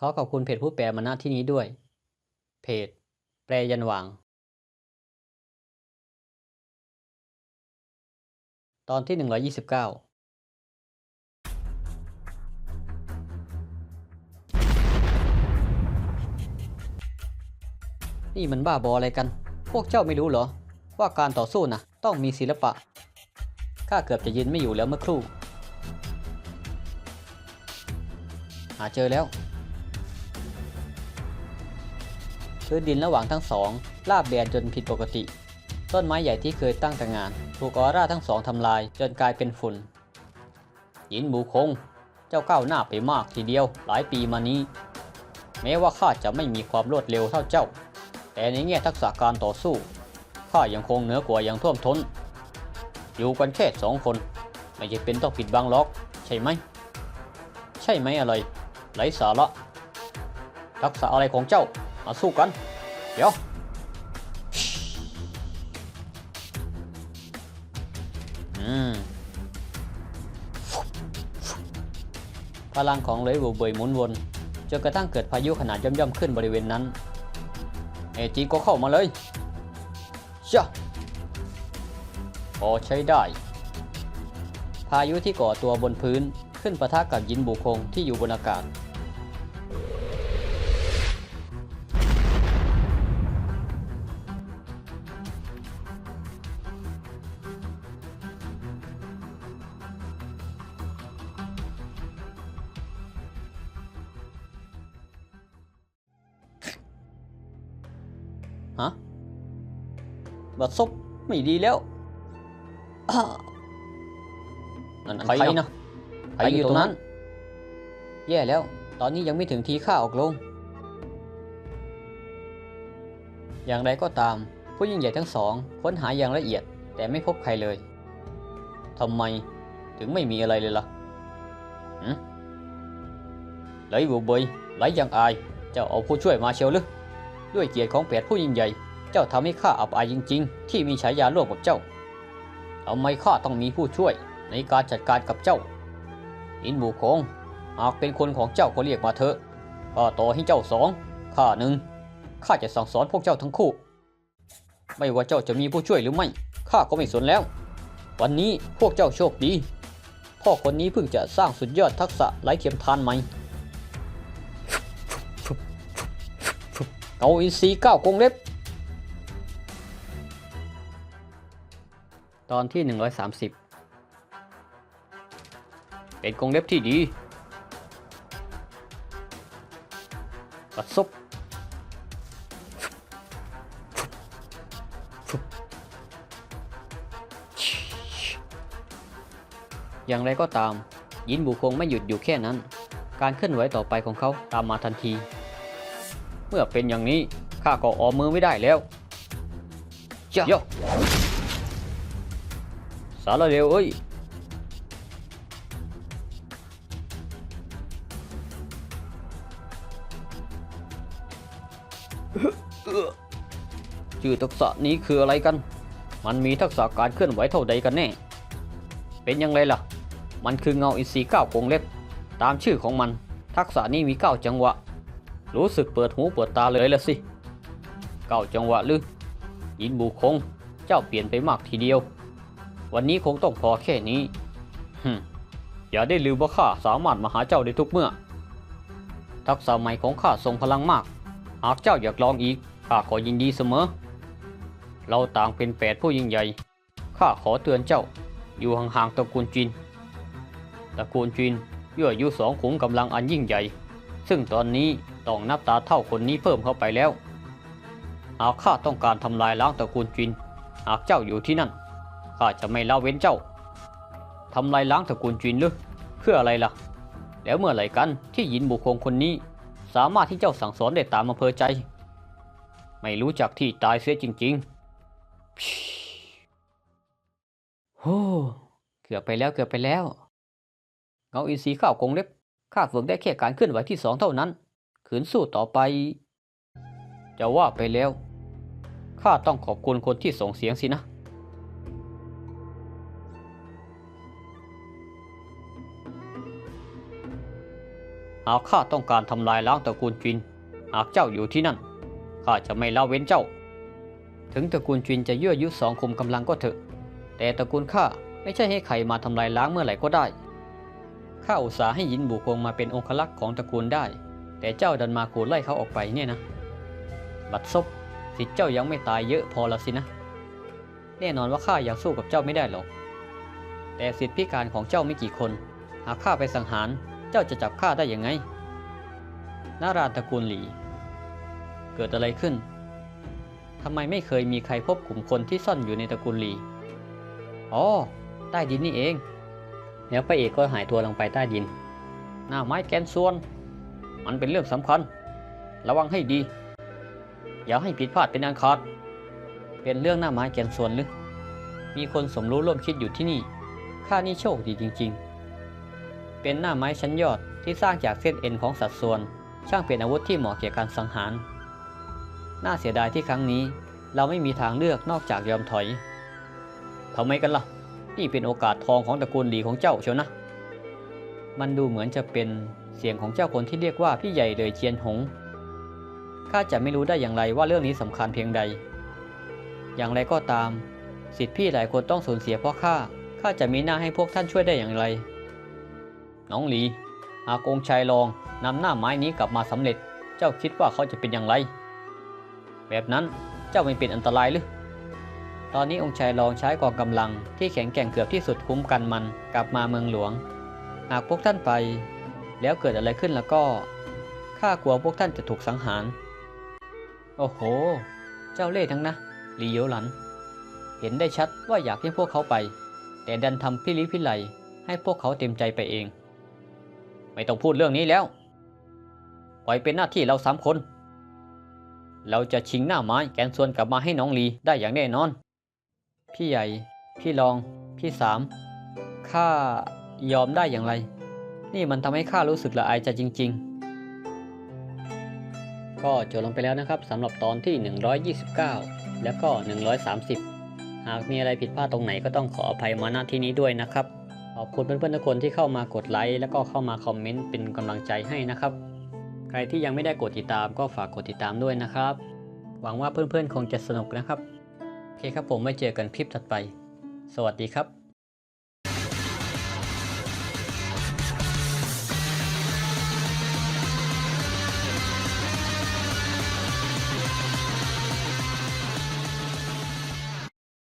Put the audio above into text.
ขอขอบคุณเพจผู้แปลมาณที่นี้ด้วย เพจ แปลยันหวางตอนที่หนึ่งร้อยี่สิบเก้านี่มันบ้าบออะไรกัน พวกเจ้าไม่รู้เหรอ ว่าการต่อสู้นะต้องมีศิลปะ ข้าเกือบจะยืนไม่อยู่แล้วเมื่อครู่ หาเจอแล้ว พื้นดินระหว่างทั้งสองลาบแบนจนผิดปกติ ต้นไม้ใหญ่ที่เคยตั้งแต่งาน ถูกออร่าทั้งสองทำลายจนกลายเป็นฝุ่นหยินบูคง เจ้าก้าวหน้าไปมากทีเดียวหลายปีมานี้ แม้ว่าข้าจะไม่มีความรวดเร็วเท่าเจ้า แต่ในแง่ทักษะการต่อสู้ข้ายังคงเหนือกว่าอย่างท่วมท้น อยู่กันแค่สองคน ไม่จะเป็นต้องปิดบังล็อก ใช่ไหม ใช่ไหมอะไรไร้สาระทักษะอะไรของเจ้า มาสู้กัน เดี๋ยว อืม พลังของเลยบูเบยหมุนวนจนกระทั่งเกิดพายุขนาดย่อมๆขึ้นบริเวณนั้น เอจีก็เข้ามาเลยชะพอใช้ได้ พายุที่ก่อตัวบนพื้นขึ้นปะทะกับยินบุคงที่อยู่บนอากาศ ฮะบัดซบไม่ดีแล้วอ้านั่นใครนะใครอยู่ตรงนั้น แย่แล้ว ตอนนี้ยังไม่ถึงทีข้าออกลง อย่างไรก็ตาม ผู้ยิ่งใหญ่ทั้งสอง ค้นหาอย่างละเอียด แต่ไม่พบใครเลยทำไมถึงไม่มีอะไรเลยล่ะหืมไหลบูเบยไหลยังอาย เจ้าเอาผู้ช่วยมาเชียวหรือ ด้วยเกียรติของแปดผู้ยิ่งใหญ่ เจ้าทำให้ข้าอับอายจริง ๆ ที่มีฉายาร่วมกับเจ้าทำไมข้าต้องมีผู้ช่วยในการจัดการกับเจ้า อินบูคงหากเป็นคนของเจ้าก็เรียกมาเถอะข้าต่อให้เจ้าสองข้าหนึ่งข้าจะสั่งสอนพวกเจ้าทั้งคู่ ไม่ว่าเจ้าจะมีผู้ช่วยหรือไม่ข้าก็ไม่สนแล้ว วันนี้พวกเจ้าโชคดีพ่อคนนี้เพิ่งจะสร้างสุดยอดทักษะไร้เทียมทานใหม่ เอาอินซีเก้ากงเล็บ ตอนที่ 130 เป็นกงเล็บที่ดีปัดซบอย่างไรก็ตาม ยินบุคงไม่หยุดอยู่แค่นั้น การเคลื่อนไหวต่อไปของเขาตามมาทันที เมื่อเป็นอย่างนี้ข้าก็ออมมือไม่ได้แล้วจ้ะโยสารเร็วเอ้ยชื่อทักษะนี้คืออะไรกัน มันมีทักษะการเคลื่อนไหวเท่าใดกันแน่ เป็นยังไงล่ะ มันคือเงาอินทรีย์เก้ากงเล็บ ตามชื่อของมัน ทักษะนี้มีเก้าจังหวะ รู้สึกเปิดหูเปิดตาเลยละสิ เก้าจังหวะหรือยินบูคง เจ้าเปลี่ยนไปมากทีเดียว วันนี้คงต้องพอแค่นี้ฮึอย่าได้ลืมว่าข้าสามารถมาหาเจ้าได้ทุกเมื่อ ทักษะใหม่ของข้าทรงพลังมาก หากเจ้าอยากลองอีกข้าขอยินดีเสมอ เราต่างเป็นแปดผู้ยิ่งใหญ่ ข้าขอเตือนเจ้า อยู่ห่างๆตระกูลจีนตระกูลจีนยั่วยุสองขุมกำลังอันยิ่งใหญ่ ซึ่งตอนนี้ ต้องนับตาเท่าคนนี้เพิ่มเข้าไปแล้วหากข้าต้องการทำลายล้างตระกูลจีนหากเจ้าอยู่ที่นั่นข้าจะไม่ละเว้นเจ้าทำลายล้างตระกูลจีนหรือเพื่ออะไรล่ะ แล้วเมื่อไหร่กันที่หยินบุคคงคนนี้ สามารถที่เจ้าสั่งสอนได้ตามอำเภอใจ ไม่รู้จักที่ตายเสียจริงๆโอ้เกือบไปแล้วเกือบไปแล้ว เงาอินทรีย์ข้าวกงเล็บข้าฝึกได้แค่การเคลื่อนไหวที่สองเท่านั้น ขืนสู้ต่อไป จะว่าไปแล้ว ข้าต้องขอบคุณคนที่ส่งเสียงสินะ หากข้าต้องการทำลายล้างตระกูลจิน หากเจ้าอยู่ที่นั่น ข้าจะไม่ละเว้นเจ้า ถึงตระกูลจินจะยั่วยุสองคุมกำลังก็เถอะ แต่ตระกูลข้าไม่ใช่ให้ใครมาทำลายล้างเมื่อไหร่ก็ได้ ข้าอุตส่าห์ให้ยินบุคงมาเป็นองคลักษ์ของตระกูลได้ แต่เจ้าดันมาขู่ไล่เขาออกไปเนี่ยนะ บัดซบสิเจ้ายังไม่ตายเยอะพอละสินะ แน่นอนว่าข้ายังสู้กับเจ้าไม่ได้หรอก แต่สิทธิพิการของเจ้าไม่กี่คน หากข้าไปสังหาร เจ้าจะจับข้าได้ยังไง นาราตระกูลหลี เกิดอะไรขึ้น ทำไมไม่เคยมีใครพบกลุ่มคนที่ซ่อนอยู่ในตระกูลหลี อ๋อ ใต้ดินนี่เอง แล้วพระเอกก็หายตัวลงไปใต้ดิน หน้าไม้แกนส่วน มันเป็นเรื่องสำคัญ ระวังให้ดี อย่าให้ผิดพลาดเป็นอันขาดเป็นเรื่องหน้าไม้แกนส่วนหรือมีคนสมรู้ร่วมคิดอยู่ที่นี่ ข้านี่โชคดีจริง ๆ เป็นหน้าไม้ชั้นยอดที่สร้างจากเส้นเอ็นของสัดส่วน ช่างเป็นอาวุธที่เหมาะแก่การสังหาร น่าเสียดายที่ครั้งนี้ เราไม่มีทางเลือกนอกจากยอมถอยทำไมกันล่ะ นี่เป็นโอกาสทองของตระกูลหลีของเจ้าเชียวนะ มันดูเหมือนจะเป็น เสียงของเจ้าคนที่เรียกว่าพี่ใหญ่เลยเจียนหง ข้าจะไม่รู้ได้อย่างไรว่าเรื่องนี้สำคัญเพียงใด อย่างไรก็ตาม สิทธิพี่หลายคนต้องสูญเสียเพราะข้า ข้าจะมีหน้าให้พวกท่านช่วยได้อย่างไร น้องหลีหากองชายรองนำหน้าไม้นี้กลับมาสำเร็จ เจ้าคิดว่าเขาจะเป็นอย่างไร แบบนั้นเจ้าไม่เป็นอันตรายหรือ ตอนนี้องค์ชายรองใช้กองกำลังที่แข็งแกร่งเกือบที่สุดคุ้มกันมันกลับมาเมืองหลวง หากพวกท่านไป แล้วเกิดอะไรขึ้นแล้วก็ข้ากลัวพวกท่านจะถูกสังหาร โอ้โห เจ้าเล่ห์ทั้งนะหลีเยวหลัน เห็นได้ชัดว่าอยากให้พวกเขาไป แต่ดันทำพิลิพิไลให้พวกเขาเต็มใจไปเอง ไม่ต้องพูดเรื่องนี้แล้ว ปล่อยเป็นหน้าที่เราสามคน เราจะชิงหน้าไม้แกนส่วนกลับมาให้น้องลีได้อย่างแน่นอน พี่ใหญ่ พี่รอง พี่สามข้ายอมได้อย่างไร นี่มันทำให้ข้ารู้สึกละอายใจจริง ๆ ก็จบลงไปแล้วนะครับสำหรับตอนที่ 129 แล้วก็ 130 หากมีอะไรผิดพลาดตรงไหนก็ต้องขออภัยมาณที่นี้ด้วยนะครับ ขอบคุณเพื่อนๆทุกคนที่เข้ามากดไลค์แล้วก็เข้ามาคอมเมนต์เป็นกำลังใจให้นะครับ ใครที่ยังไม่ได้กดติดตามก็ฝากกดติดตามด้วยนะครับ หวังว่าเพื่อนๆคงจะสนุกนะครับโอเคครับผมไว้เจอกันคลิปถัดไป สวัสดีครับ